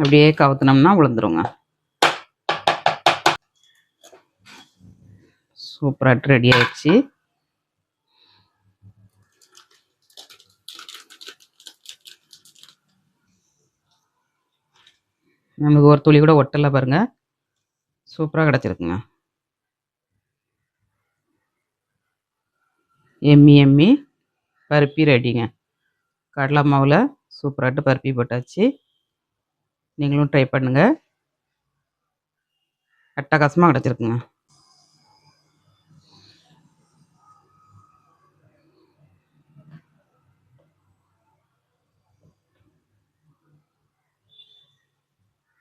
அப்படியே கவுத்துனோம்னா விழுந்துருங்க சூப்பராக ரெடி ஆயிடுச்சு. நமக்கு ஒரு துளி கூட ஒட்டலை பாருங்க. சூப்பராக கிடச்சிருக்குங்க. எம்மி எம்மி பருப்பி ரெடிங்க. கடலை மாவில் சூப்பராகிட்டு பருப்பி போட்டாச்சு. நீங்களும் ட்ரை பண்ணுங்க. அட்டகாசமாக கிடச்சிருக்குங்க.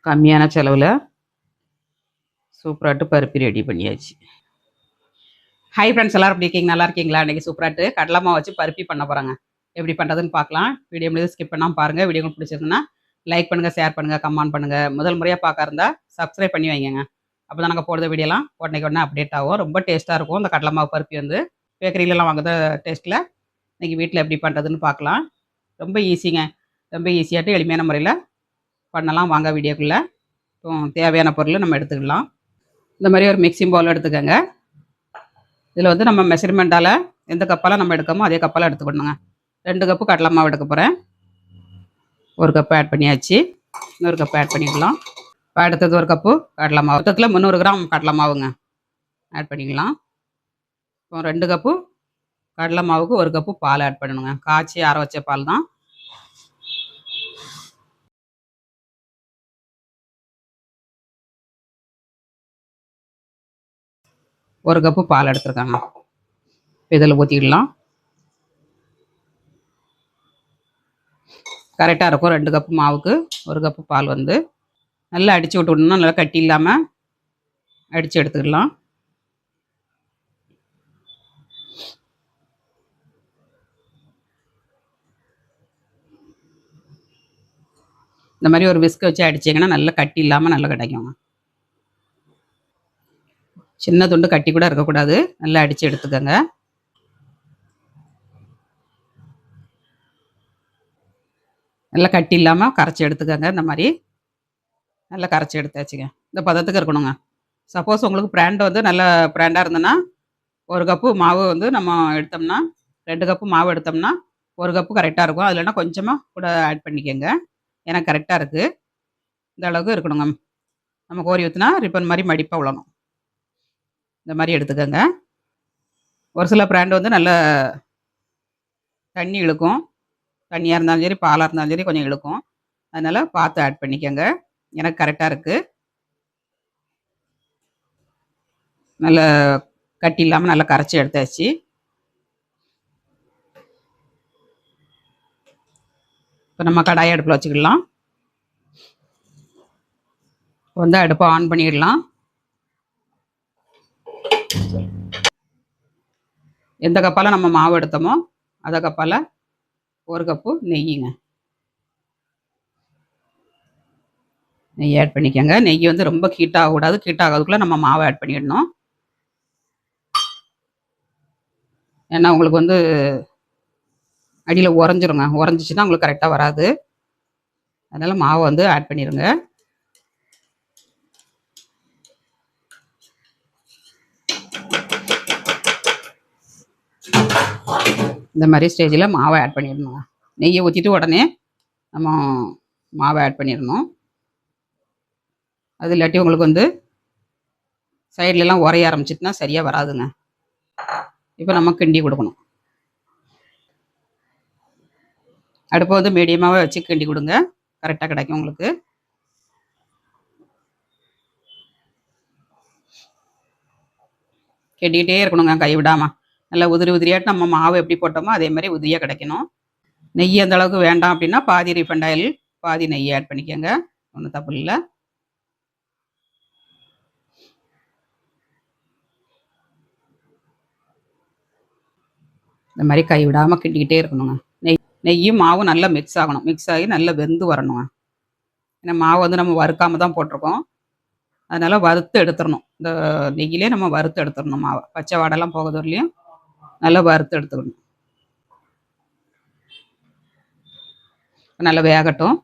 கம்மியான செலவில் சூப்பராட்டு பருப்பி ரெடி பண்ணியாச்சு. ஹை ஃப்ரெண்ட்ஸ் எல்லாரும் எப்படி இருக்கீங்க? நல்லா இருக்கீங்களா? இன்றைக்கி சூப்பராட்டு. கடலை வச்சு பருப்பி பண்ண போகிறாங்க எப்படி பண்ணுறதுன்னு பார்க்கலாம். வீடியோ முடிவு ஸ்கிப் பண்ணாமல் பாருங்கள் வீடியோ பிடிச்சிருக்குன்னா லைக் பண்ணுங்கள் ஷேர் பண்ணுங்கள் கமெண்ட் பண்ணுங்கள் முதல் முறையாக பார்க்க இருந்தால் சப்ஸ்கிரைப் பண்ணி வைங்க அப்போ தான் நாங்கள் போடுற வீடியோலாம் உடனே உடனே அப்டேட் ஆகும். ரொம்ப டேஸ்ட்டாக இருக்கும். இந்த கடலை மாவு பருப்பி வந்து பேக்கரியிலலாம் வாங்குற டேஸ்ட்டில் இன்றைக்கி வீட்டில் எப்படி பண்ணுறதுன்னு பார்க்கலாம். ரொம்ப ஈஸிங்க ரொம்ப ஈஸியாட்டு எளிமையான முறையில் பண்ணலாம் வாங்க வீடியோக்குள்ளே. தேவையான பொருள் நம்ம எடுத்துக்கலாம். இந்த மாதிரி ஒரு மிக்சிங் பவுல் எடுத்துக்கோங்க. இதில் வந்து நம்ம மெஷர்மெண்ட்டால் எந்த கப்பால் நம்ம எடுக்கமோ அதே கப்பால் எடுத்துக்கணுங்க. ரெண்டு கப்பு கடலை மாவு எடுக்க போகிறேன் ஒரு கப்பு ஆட் பண்ணியாச்சு. இன்னொரு கப்பு ஆட் பண்ணிக்கலாம் இப்போ அடுத்தது ஒரு கப்பு கடலை மாவு. மொத்தத்தில் முந்நூறு கிராம் கடலை மாவுங்க. ஆட் பண்ணிக்கலாம். இப்போ ரெண்டு கப்பு கடலை மாவுக்கு ஒரு கப்பு பால் ஆட் பண்ணணுங்க. காய்ச்சி ஆற வச்ச பால் தான். ஒரு கப்பு பால் எடுத்துருக்காங்க. இதில் ஊற்றிடலாம் கரெக்டாக இருக்கும். ரெண்டு கப்பு மாவுக்கு ஒரு கப்பு பால் வந்து நல்லா அடித்து விட்டுவிடணும் நல்லா கட்டி இல்லாமல் அடித்து எடுத்துக்கலாம். இந்த மாதிரி ஒரு விஸ்க வச்சு அடிச்சிங்கன்னா நல்லா கட்டி இல்லாமல் நல்லா கிடைக்கும் சின்ன துண்டு கட்டி கூட இருக்கக்கூடாது. நல்லா அடித்து எடுத்துக்கோங்க. நல்லா கட்டி இல்லாமல் கரைச்சி எடுத்துக்கோங்க. இந்த மாதிரி நல்லா கரைச்சி எடுத்தாச்சுங்க. இந்த பதத்துக்கு இருக்கணுங்க. சப்போஸ் உங்களுக்கு பிராண்ட் வந்து நல்ல பிராண்டாக இருந்ததுன்னா ஒரு கப்பு மாவு வந்து நம்ம எடுத்தோம்னா ரெண்டு கப்பு மாவு எடுத்தோம்னா ஒரு கப்பு கரெக்டாக இருக்கும். அதுலனா கொஞ்சமாக கூட ஆட் பண்ணிக்கோங்க. ஏன்னா கரெக்டாக இருக்குது இந்த அளவுக்கு இருக்கணுங்க. நம்ம கோரி ஊற்றினா ரிப்பன் மாதிரி மடிப்பாக விழணும் இந்த மாதிரி எடுத்துக்கோங்க. ஒரு சில பிராண்ட் வந்து நல்ல தண்ணி இழுக்கும். தண்ணியாக இருந்தாலும் சரி பாலாக இருந்தாலும் சரி கொஞ்சம் இழுக்கும். அதனால் பார்த்து ஆட் பண்ணிக்கோங்க. எனக்கு கரெக்டாக இருக்குது நல்ல கட்டி இல்லாமல் நல்லா கரைச்சி எடுத்தாச்சு. இப்போ நம்ம கடாயை அடுப்பில் வச்சுக்கலாம் வந்து அடுப்பை ஆன் பண்ணிடலாம். எந்த கப்பால் நம்ம மாவு எடுத்தோமோ அதை கப்பால் ஒரு கப்பு நெய்யுங்க. நெய் ஆட் பண்ணிக்கோங்க. நெய் வந்து ரொம்ப ஹீட் ஆகக்கூடாது. ஹீட் ஆகிறதுக்குள்ளே நம்ம மாவை ஆட் பண்ணிடணும். ஏன்னா உங்களுக்கு வந்து அடியில் உறைஞ்சிருங்க. உறைஞ்சிச்சின்னா உங்களுக்கு கரெக்டாக வராது. அதனால் மாவை வந்து ஆட் பண்ணிடுங்க இந்த மாதிரி ஸ்டேஜில் மாவை ஆட் பண்ணிடணும் நெய்யை ஊற்றிட்டு உடனே நம்ம மாவை ஆட் பண்ணிடணும். அது இல்லாட்டி உங்களுக்கு வந்து சைட்லலாம் உரைய ஆரம்பிச்சிட்டுனா சரியாக வராதுங்க. இப்போ நம்ம கிண்டி கொடுக்கணும். அடுப்பை வந்து மீடியமாகவே வச்சு கிண்டி கொடுங்க. கரெக்டாக கிடைக்கும் உங்களுக்கு. கிண்டிக்கிட்டே இருக்கணுங்க கை விடாமல் நல்லா உதிரி உதிரியாட்டு நம்ம மாவு எப்படி போட்டோமோ அதே மாதிரி உதிரியாக கிடைக்கணும். நெய் அந்த அளவுக்கு வேண்டாம் அப்படின்னா பாதி ரீஃபண்ட் ஆயில் பாதி நெய் ஆட் பண்ணிக்கோங்க. ஒன்றும் தப்பு இல்லை. இந்த மாதிரி கை விடாமல் கிண்டிக்கிட்டே இருக்கணுங்க. நெய் நெய்யும் மாவும் நல்லா மிக்ஸ் ஆகணும். மிக்ஸ் ஆகி நல்லா வெந்து வரணுங்க. ஏன்னா மாவு வந்து நம்ம வறுக்காமல் தான் போட்டிருக்கோம். அதனால் வறுத்து எடுத்துடணும். இந்த நெய்யிலே நம்ம வறுத்து எடுத்துடணும் மாவை. பச்சை வாடெல்லாம் போகிறதுலையும் நல்லா வறுத்து எடுத்துக்கணும். நல்லா வேகட்டும்.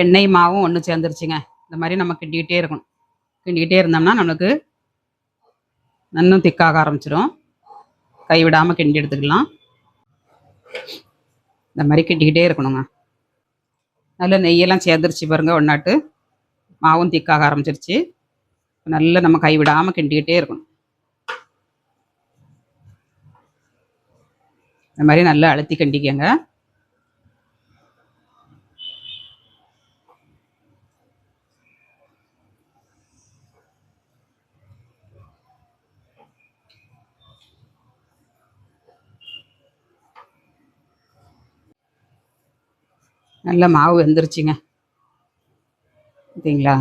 எண்ணெய் மாவும் ஒன்று சேர்ந்துருச்சுங்க. இந்த மாதிரி நம்ம கிண்டிக்கிட்டே இருக்கணும். கிண்டிக்கிட்டே இருந்தோம்னா நமக்கு இன்னும் திக்காக ஆரம்பிச்சிடும் கை விடாமல் கிண்டி எடுத்துக்கலாம். இந்த மாதிரி கிண்டிக்கிட்டே இருக்கணுங்க. நல்ல நெய்யெல்லாம் சேர்ந்துருச்சு பாருங்க ஒன்றாட்டு மாவும் திக்காக ஆரம்பிச்சிருச்சு. நல்லா நம்ம கை விடாமல் கிண்டிக்கிட்டே இருக்கணும். இந்த மாதிரி நல்லா அழுத்தி கண்டிக்கங்க. நல்ல மாவு வெந்துருச்சுங்க. பார்த்தீங்களா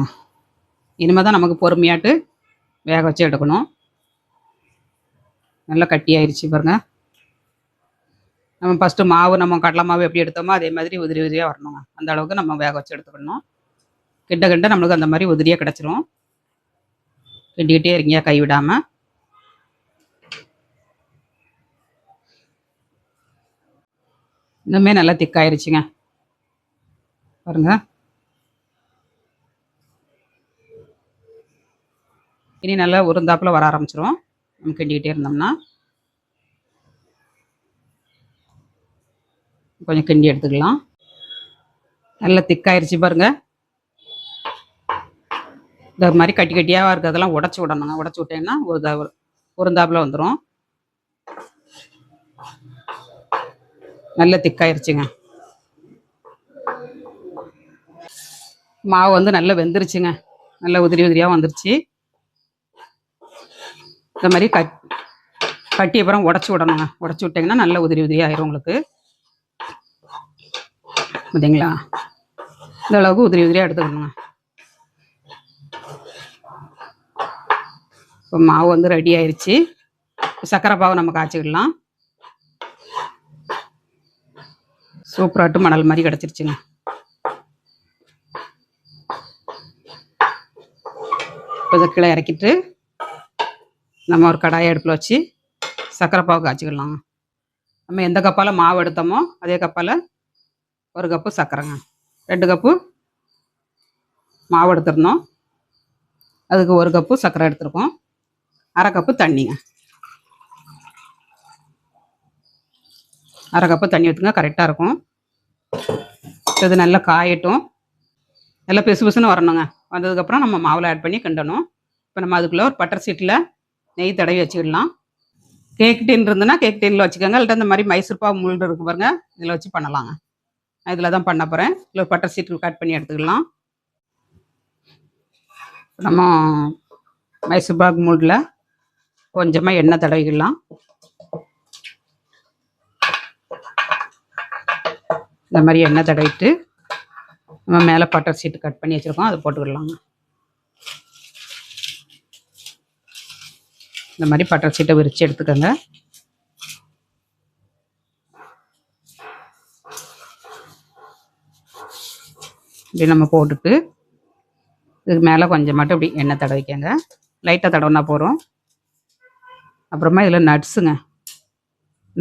இனிமேல் தான் நமக்கு பொறுமையாட்டு வேக வச்சு எடுக்கணும். நல்லா கட்டியாயிருச்சு பாருங்க. நம்ம ஃபஸ்ட்டு மாவு நம்ம கடலை மாவு எப்படி எடுத்தோமோ அதே மாதிரி உதிரி உதிரியாக வரணுங்க. அந்த அளவுக்கு நம்ம வேக வச்சு எடுத்துக்கணும். கிட்ட கிட்ட நம்மளுக்கு அந்த மாதிரி உதிரியாக கிடச்சிரும். கிண்டிக்கிட்டே இருங்க கை விடாமல் இன்னுமே நல்லா திக்காயிருச்சுங்க பாருங்க. இனி நல்லா உருந்தாப்புல வர ஆரம்பிச்சிரும். நம்ம கிண்டிக்கிட்டே இருந்தோம்னா. கொஞ்சம் கிண்டி எடுத்துக்கலாம். நல்லா திக்காயிருச்சு பாருங்க. இந்த மாதிரி கட்டி கட்டியாக இருக்கிறதெல்லாம் உடச்சி விடணுங்க. உடச்சி விட்டேன்னா ஒரு உருந்தாப்பில் வந்துடும் நல்ல திக்காயிருச்சுங்க. மாவு வந்து நல்லா வெந்துருச்சுங்க. நல்லா உதிரி உதிரியாக வந்துருச்சு. இந்த மாதிரி கட் கட்டி அப்புறம் உடச்சி விடணுங்க. உடச்சி விட்டிங்கன்னா நல்ல உதிரி உதிரி ஆயிரும் உங்களுக்கு. பார்த்தீங்களா இந்த அளவுக்கு உதிரி உதிரியாக எடுத்துக்கணுங்க இப்போ மாவு வந்து ரெடி ஆயிருச்சு சர்க்கரை பாவு நம்ம காய்ச்சிக்கலாம் சூப்பராட்டு மணல் மாதிரி கிடச்சிருச்சுங்க கொஞ்சம் கீழே இறக்கிட்டு நம்ம ஒரு கடாயை அடுப்பில் வச்சு சர்க்கரை பாவு காய்ச்சிக்கலாம் நம்ம எந்த கப்பால் மாவு எடுத்தோமோ அதே கப்பால் ஒரு கப்பு சர்க்கரைங்க. ரெண்டு கப்பு மாவு எடுத்துருந்தோம். அதுக்கு ஒரு கப்பு சர்க்கரை எடுத்திருக்கோம். அரை கப்பு தண்ணிங்க. அரை கப்பு தண்ணி ஊற்றுங்க கரெக்டாக இருக்கும். இது நல்லா காயட்டும். நல்லா பெசு பெசுன்னு வரணுங்க. வந்ததுக்கப்புறம் நம்ம மாவில் ஆட் பண்ணி கிண்டணும். இப்போ நம்ம அதுக்குள்ளே ஒரு பட்டர் சீட்டில் நெய் தடவி வச்சுக்கிடலாம். கேக் டின் இருந்ததுன்னா கேக் டின்னில் வச்சுக்கோங்க. இல்லாட்டா இந்த மாதிரி மைசூர் பாவு முள் இருக்கு பாருங்க. இதில் வச்சு பண்ணலாங்க. இதில் தான் பண்ண போகிறேன் இதில் பட்டர் சீட்டு கட் பண்ணி எடுத்துக்கலாம். நம்ம மைசூர் பாக் மூடில் கொஞ்சமாக எண்ணெய் தடவிக்கலாம். இந்த மாதிரி எண்ணெய் தடவிட்டு நம்ம மேலே பட்டர் சீட்டு கட் பண்ணி வச்சுருக்கோம். அதை போட்டுக்கலாங்க. இந்த மாதிரி பட்டர் சீட்டை விரித்து எடுத்துக்கோங்க. இப்படி நம்ம போட்டுட்டு இதுக்கு மேலே கொஞ்சம் மட்டும் இப்படி எண்ணெய் தடவிக்கங்க லைட்டாக தடவினா போகிறோம் அப்புறமா இதில் நட்ஸுங்க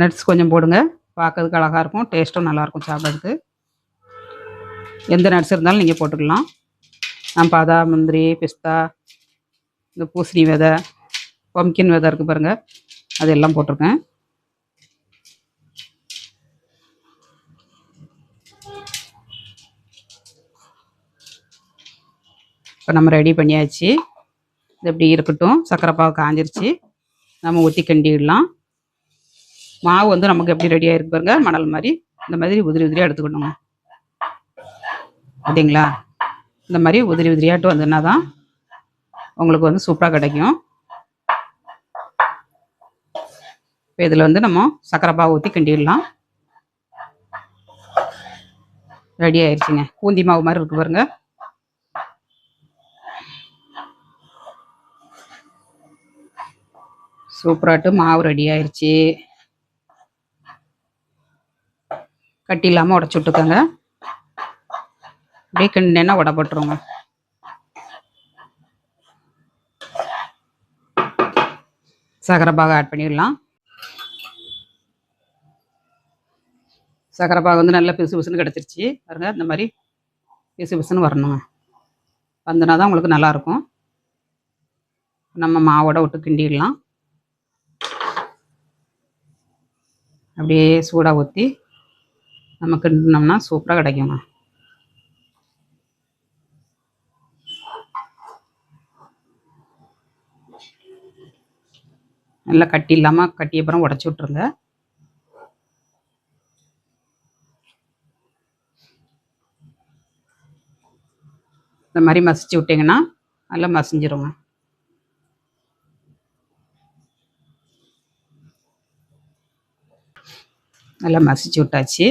நட்ஸ் கொஞ்சம் போடுங்க. பார்க்கறதுக்கு அழகாக இருக்கும். டேஸ்ட்டும் நல்லாயிருக்கும் சாப்பிட்றதுக்கு. எந்த நட்ஸ் இருந்தாலும் நீங்கள் போட்டுக்கலாம். நான் பாதா முந்திரி பிஸ்தா இந்த பூசணி விதை பம்கின் விதை இருக்குது பாருங்கள் அது எல்லாம் போட்டிருக்கேன். இப்போ நம்ம ரெடி பண்ணியாச்சு. இது இப்படி இருக்கட்டும். சர்க்கரை பாவு காஞ்சிருச்சு. நம்ம ஊற்றி கிண்டிடலாம். மாவு வந்து நமக்கு எப்படி ரெடியாக இருக்கு பாருங்க. மணல் மாதிரி. இந்த மாதிரி உதிரி உதிரியாக எடுத்துக்கணுங்க. அப்படிங்களா இந்த மாதிரி உதிரி உதிரியாட்டு வந்துன்னா தான் உங்களுக்கு வந்து சூப்பராக கிடைக்கும். இப்போ இதில் வந்து நம்ம சர்க்கரை பாவு ஊற்றி கிண்டிடலாம். ரெடி ஆயிடுச்சுங்க பூந்தி மாவு மாதிரி இருக்கு பாருங்கள் சூப்பராட்டு. மாவு ரெடி ஆயிடுச்சு கட்டி இல்லாமல் உடச்சி விட்டுக்கோங்க. அப்படியே கிண்டினா உடப்பட்டுருங்க சக்கரை பாகு ஆட் பண்ணிடலாம். சக்கரை பாகு வந்து நல்லா பிசு பிசுன்னு கிடச்சிருச்சு. பாருங்க இந்த மாதிரி பிசு பிசுன்னு வரணுங்க. வந்துனா தான் உங்களுக்கு நல்லாயிருக்கும் நம்ம மாவோட விட்டு கிண்டிடலாம். அப்படியே சூடாக ஊற்றி நம்ம கிண்டினோம்னா சூப்பராக கிடைக்குங்க. நல்லா கட்டி இல்லாமல் கட்டி அப்புறம் உடச்சி விட்ருங்க இந்த மாதிரி மசிச்சு விட்டிங்கன்னா நல்லா மசிஞ்சிருங்க. நல்லா மசிச்சு விட்டாச்சு.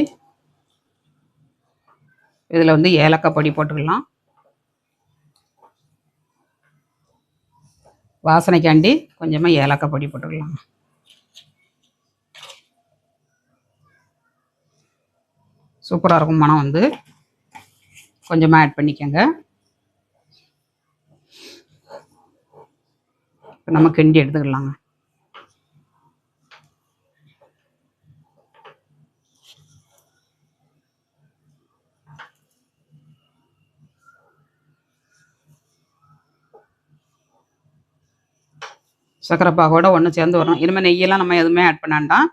இதில் வந்து ஏலக்காய் பொடி போட்டுக்கலாம். வாசனைக்காண்டி கொஞ்சமாக ஏலக்காய் பொடி போட்டுக்கலாம். சூப்பராக இருக்கும் மனம் வந்து. கொஞ்சமாக ஆட் பண்ணிக்கோங்க. இப்போ நம்ம கிண்டி எடுத்துக்கலாங்க. சர்க்கரை பாகோட ஒன்று சேர்ந்து வரணும். இனிமேல் நெய்யெல்லாம் நம்ம எதுவுமே ஆட் பண்ணாண்டாம்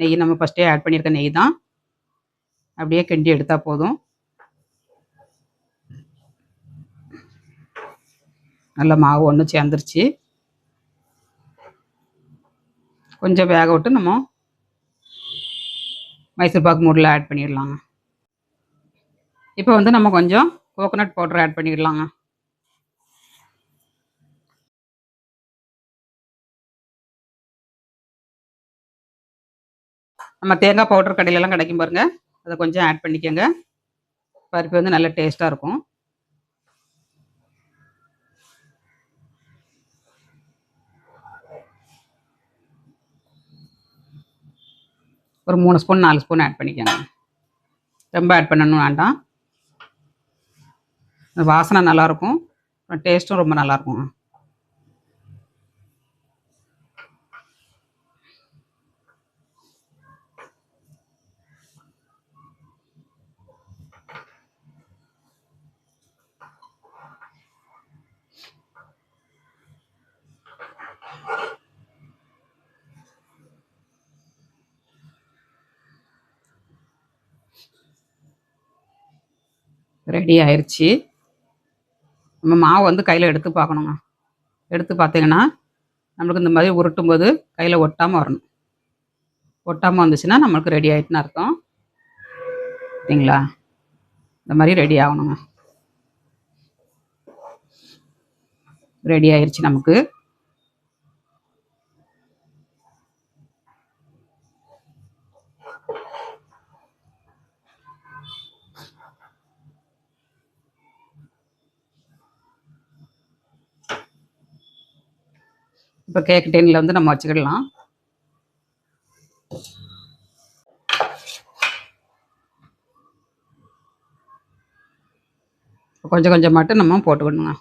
நெய் நம்ம ஃபஸ்ட்டே ஆட் பண்ணியிருக்க நெய் தான். அப்படியே கிண்டி எடுத்தால் போதும். நல்ல மாவு ஒன்று சேர்ந்துருச்சு. கொஞ்சம் வேக விட்டு நம்ம மைசூர் பாக்கு மூடில் ஆட் பண்ணிடலாங்க. இப்போ வந்து நம்ம கொஞ்சம் கோகோனட் பவுடர் ஆட் பண்ணிடலாங்க. நம்ம தேங்காய் பவுடர் கடையிலலாம் கிடைக்கும் பாருங்கள் அதை கொஞ்சம் ஆட் பண்ணிக்கோங்க. பருப்பு வந்து நல்ல டேஸ்ட்டாக இருக்கும். ஒரு மூணு ஸ்பூன் நாலு ஸ்பூன் ஆட் பண்ணிக்கோங்க. ரொம்ப ஆட் பண்ணணும் வேண்டாம். வாசனை நல்லாயிருக்கும் டேஸ்ட்டும் ரொம்ப நல்லாயிருக்கும் ரெடி ஆயிடுச்சு நம்ம மாவு வந்து கையில் எடுத்து பார்க்கணுங்க. எடுத்து பார்த்தீங்கன்னா நம்மளுக்கு இந்த மாதிரி உருட்டும் போது கையில் ஒட்டாமல் வரணும். ஒட்டாமல் வந்துச்சுன்னா நம்மளுக்கு ரெடி ஆயிட்டுன்னு அர்த்தம். சரிங்களா? இந்த மாதிரி ரெடி ஆகணுங்க. ரெடி ஆயிடுச்சு நமக்கு. இப்போ கேக் டென்னில் வந்து நம்ம வச்சுக்கிடலாம். கொஞ்சம் கொஞ்சம் மட்டும் நம்ம போட்டுக்கணுங்க.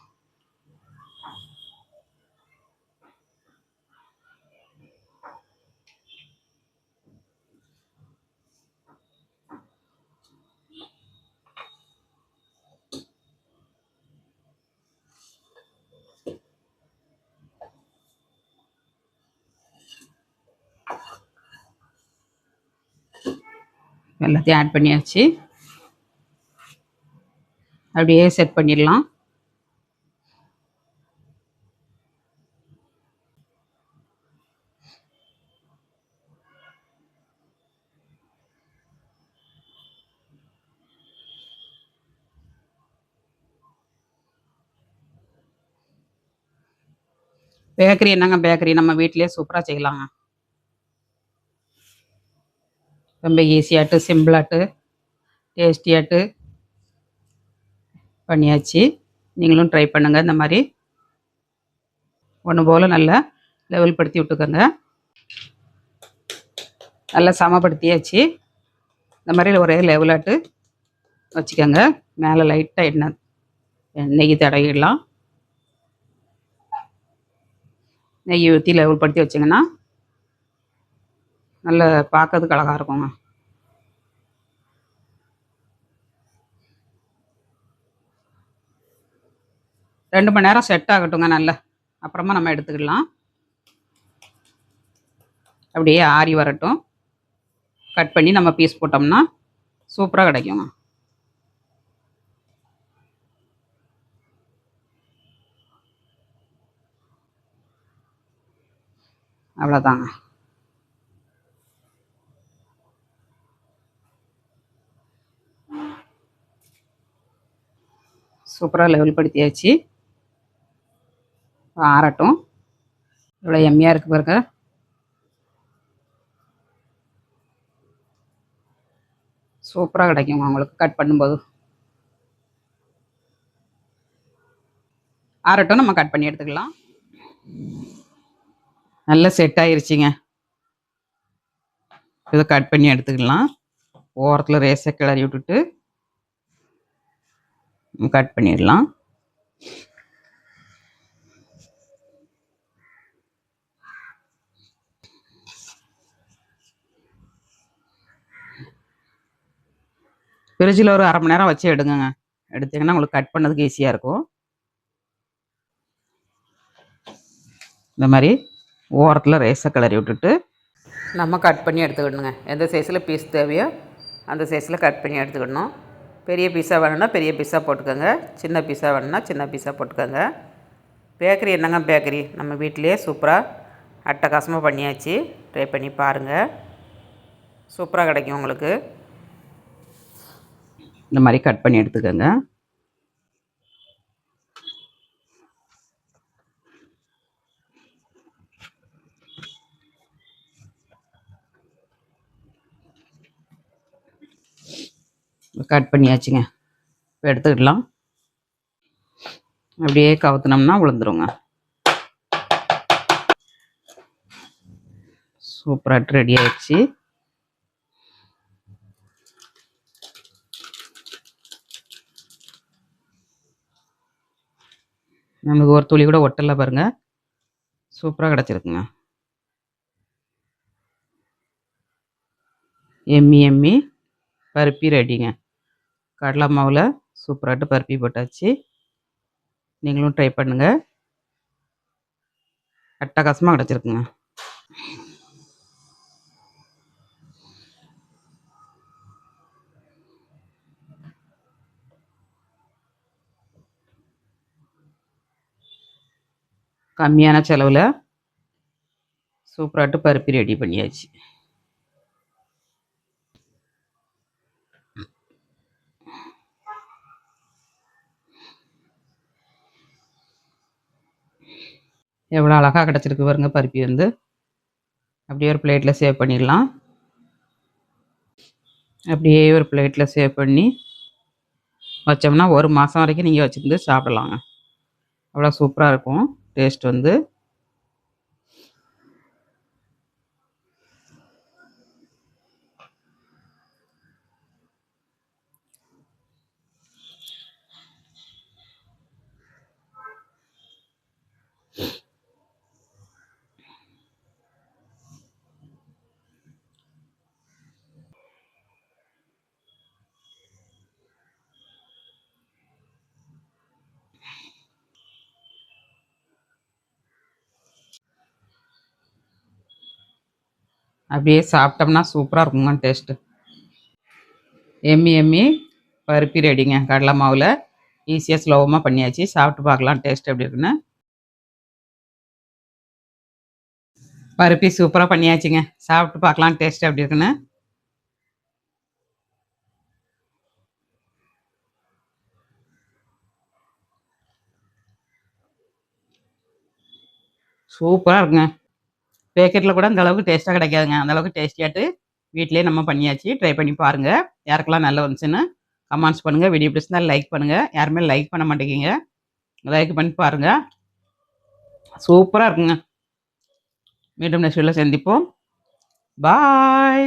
எல்லாத்தையும் ஆட் பண்ணியாச்சு. அப்படியே செட் பண்ணிடலாம். பேக்கரி என்னங்க பேக்கரி நம்ம வீட்டிலே சூப்பராக செய்யலாங்க. ரொம்ப ஈஸியாட்டு சிம்பிளாட்டு டேஸ்டியாட்டு பண்ணியாச்சு. நீங்களும் ட்ரை பண்ணுங்கள் இந்த மாதிரி ஒன்று போல் நல்லா லெவல் படுத்தி விட்டுக்கோங்க. நல்லா சமப்படுத்தியாச்சு. இந்த மாதிரி ஒரே லெவலாட்டு வச்சுக்கோங்க. மேலே லைட்டாக எண்ணெய் நெய் தடவிடலாம். நெய் ஊற்றி லெவல் படுத்தி வச்சிங்கன்னா நல்ல பார்க்கறதுக்கு அழகாக இருக்குங்க. ரெண்டு மணி நேரம் செட் ஆகட்டுங்க நல்லா. அப்புறமா நம்ம எடுத்துக்கலாம் அப்படியே ஆறி வரட்டும். கட் பண்ணி நம்ம பீஸ் போட்டோம்னா சூப்பராக கிடைக்குங்க. அவ்வளோதாங்க சூப்பராக லெவல் படுத்தியாச்சு ஆறட்டும். இவ்வளோ எம்மியாக இருக்குது பாருங்க. சூப்பராக கிடைக்கும் உங்களுக்கு கட் பண்ணும்போது. ஆறட்டும் நம்ம கட் பண்ணி எடுத்துக்கலாம். நல்லா செட் ஆயிருச்சுங்க. இதை கட் பண்ணி எடுத்துக்கலாம். ஓரத்தில் ரேஸை கிளறி விட்டுட்டு. கட் பண்ணிடலாம். ஃப்ரிட்ஜில் ஒரு அரை மணி நேரம் வச்சு எடுங்கங்க. எடுத்தீங்கன்னா உங்களுக்கு கட் பண்ணதுக்கு ஈஸியாக இருக்கும். இந்த மாதிரி ஓரத்தில் ரேஸை கிளறி விட்டுட்டு நம்ம கட் பண்ணி எடுத்துக்கிடணுங்க. எந்த சைஸில் பீஸ் தேவையோ அந்த சைஸில் கட் பண்ணி எடுத்துக்கிடணும். பெரிய பீஸாக வேணும்னா பெரிய பீஸாக போட்டுக்கோங்க. சின்ன பீஸாக வேணும்னா சின்ன பீஸாக போட்டுக்கோங்க. பேக்கரி என்னங்க பேக்கரி? நம்ம வீட்டிலேயே சூப்பராக அட்டகாசமாக பண்ணியாச்சு. ட்ரை பண்ணி பாருங்கள் சூப்பராக கிடைக்கும் உங்களுக்கு. இந்த மாதிரி கட் பண்ணி எடுத்துக்கோங்க. கட் பண்ணியாச்சுங்க. இப்போ எடுத்துக்கிடலாம். அப்படியே கவுத்துனோம்னா விழுந்துருங்க சூப்பராக ரெடி ஆயிடுச்சு. நமக்கு ஒரு துளி கூட ஒட்டலை பாருங்க. சூப்பராக கிடச்சிருக்குங்க. Emmy Emmy. பருப்பி ரெடிங்க கடலை மாவில் சூப்பராகிட்டு பருப்பி போட்டாச்சு. நீங்களும் ட்ரை பண்ணுங்கள் அட்டகாசமாக கிடச்சிருக்குங்க. கம்மியான செலவில் சூப்பராகிட்டு பருப்பி ரெடி பண்ணியாச்சு. எவ்வளோ அழகாக கிடச்சிருக்கு பாருங்க பருப்பி வந்து. அப்படியே ஒரு பிளேட்டில் சேவ் பண்ணிடலாம். அப்படியே ஒரு பிளேட்டில் சேவ் பண்ணி வச்சோம்னா ஒரு மாதம் வரைக்கும் நீங்கள் வச்சுருந்து சாப்பிடலாங்க. அவ்வளோ சூப்பராக இருக்கும். டேஸ்ட் வந்து. அப்படியே சாப்பிட்டோம்னா சூப்பராக இருக்குங்க டேஸ்ட்டு எம்மி எம்மி பருப்பி ரெடிங்க கடலை மாவில் ஈஸியாக ஸ்லோவமாக பண்ணியாச்சு. சாப்பிட்டு பார்க்கலாம் டேஸ்ட் எப்படி இருக்குன்னு. பருப்பி சூப்பராக பண்ணியாச்சுங்க. சாப்பிட்டு பார்க்கலாம் டேஸ்ட் எப்படி இருக்குன்னு. சூப்பராக இருக்குங்க. பேக்கெட்டில் கூட அந்த அளவுக்கு டேஸ்ட்டாக கிடைக்காதுங்க. அந்த அளவுக்கு டேஸ்டியாட்டு வீட்டிலேயே நம்ம பண்ணியாச்சு. ட்ரை பண்ணி பாருங்கள் யாருக்கெல்லாம் நல்லா வந்துச்சுன்னு கமெண்ட்ஸ் பண்ணுங்கள் வீடியோ பிடிச்சிருந்தா லைக் பண்ணுங்கள் யாருமே லைக் பண்ண மாட்டேங்கிங்க லைக் பண்ணி பாருங்கள் சூப்பராக இருக்குங்க. மீண்டும் நெக்ஸ்ட் சந்திப்போம். பாய்